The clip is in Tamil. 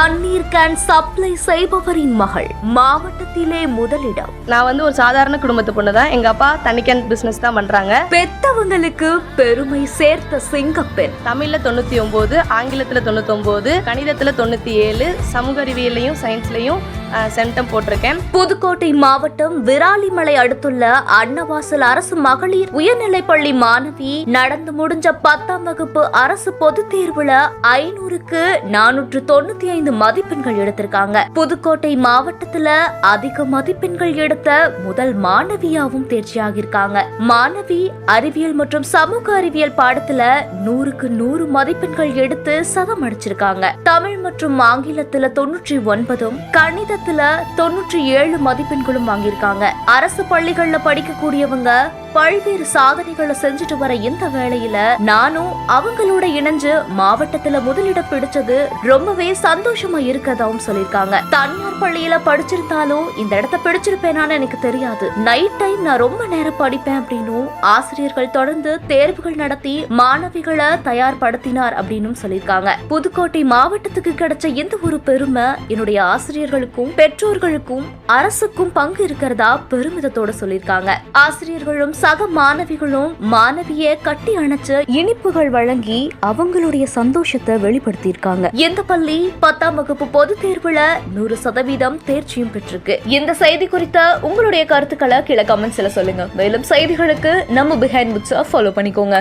தண்ணீர் கேன் சப்ளை செய்பவரின் மகள் மாவட்டத்திலே முதலிடம். நான் வந்து ஒரு சாதாரண குடும்பத்து பொண்ணு தான். எங்க அப்பா தண்ணி கேன் பிசினஸ் தான் பண்றாங்க. பெத்தவங்களுக்கு பெருமை சேர்த்த சிங்கப்பெண். தமிழ்ல தொண்ணூத்தி ஒன்பது ஆங்கிலத்துல தொண்ணூத்தி ஒன்பது கணிதத்துல தொண்ணூத்தி ஏழு சமூக அறிவியலையும் சயின்ஸ்லயும் சென்டம் போட்டிருக்கேன். புதுக்கோட்டை மாவட்டம் விராலிமலை அடுத்துள்ள அன்னவாசல் அரசு மகளிர் உயர்நிலைப்பள்ளி மாணவி நடந்து முடிஞ்ச பத்தாம் வகுப்பு அரசு பொதுத் தேர்வுல ஐநூறுக்கு நானூற்று தொண்ணூத்தி ஐந்து மதிப்பெண்கள் எடுத்திருக்காங்க. புதுக்கோட்டை மாவட்டத்துல அதிக மதிப்பெண்கள் எடுத்த முதல் மாணவியாவும் தேர்ச்சியாகியிருக்காங்க. மாணவி அறிவியல் மற்றும் சமூக அறிவியல் பாடத்துல நூறுக்கு நூறு மதிப்பெண்கள் எடுத்து சதம் அடிச்சிருக்காங்க. தமிழ் மற்றும் ஆங்கிலத்துல தொண்ணூற்றி ஒன்பதும் கணித கணிதத்துல தொண்ணூற்றி ஏழு மதிப்பெண்களும் வாங்கியிருக்காங்க. அரசு பள்ளிகள்ல படிக்கக்கூடியவங்க பல்வேறு சாதனைகளை செஞ்சுட்டு வர இந்த வேளையில நானும் அவங்களோட இணைஞ்சு மாவட்டத்துல முதலிடம் பிடிச்சது ரொம்பவே சந்தோஷமா இருக்கதாவும் சொல்லியிருக்காங்க. தனியார் பள்ளியில படிச்சிருந்தாலும் இந்த இடத்த பிடிச்சிருப்பேனான்னு எனக்கு தெரியாது. நைட் டைம் நான் ரொம்ப நேரம் படிப்பேன் அப்படின்னும் ஆசிரியர்கள் தொடர்ந்து தேர்வுகள் நடத்தி மாணவிகளை தயார்படுத்தினார் அப்படின்னும் சொல்லியிருக்காங்க. புதுக்கோட்டை மாவட்டத்துக்கு கிடைச்ச இந்த ஒரு பெருமை என்னுடைய ஆசிரியர்களுக்கும் பெற்றோர்களுக்கும் அரசுக்கும் பங்கு இருக்கிறதா பெருமிதத்தோட சொல்லியிருக்காங்க. ஆசிரியர்களும் சக மாணவிகளும் மாணவிய கட்டி அணைச்சு இனிப்புகள் வழங்கி அவங்களுடைய சந்தோஷத்தை வெளிப்படுத்தியிருக்காங்க. இந்த பள்ளி பத்தாம் வகுப்பு பொது தேர்வுல நூறு சதவீதம் தேர்ச்சியும் பெற்றிருக்கு. இந்த செய்தி குறித்த உங்களுடைய கருத்துக்களை கீழே கமெண்ட்ஸ்ல சொல்லுங்க. மேலும் செய்திகளுக்கு நம்ம பிஹைண்ட் புக்ஸை ஃபாலோ பண்ணிக்கோங்க.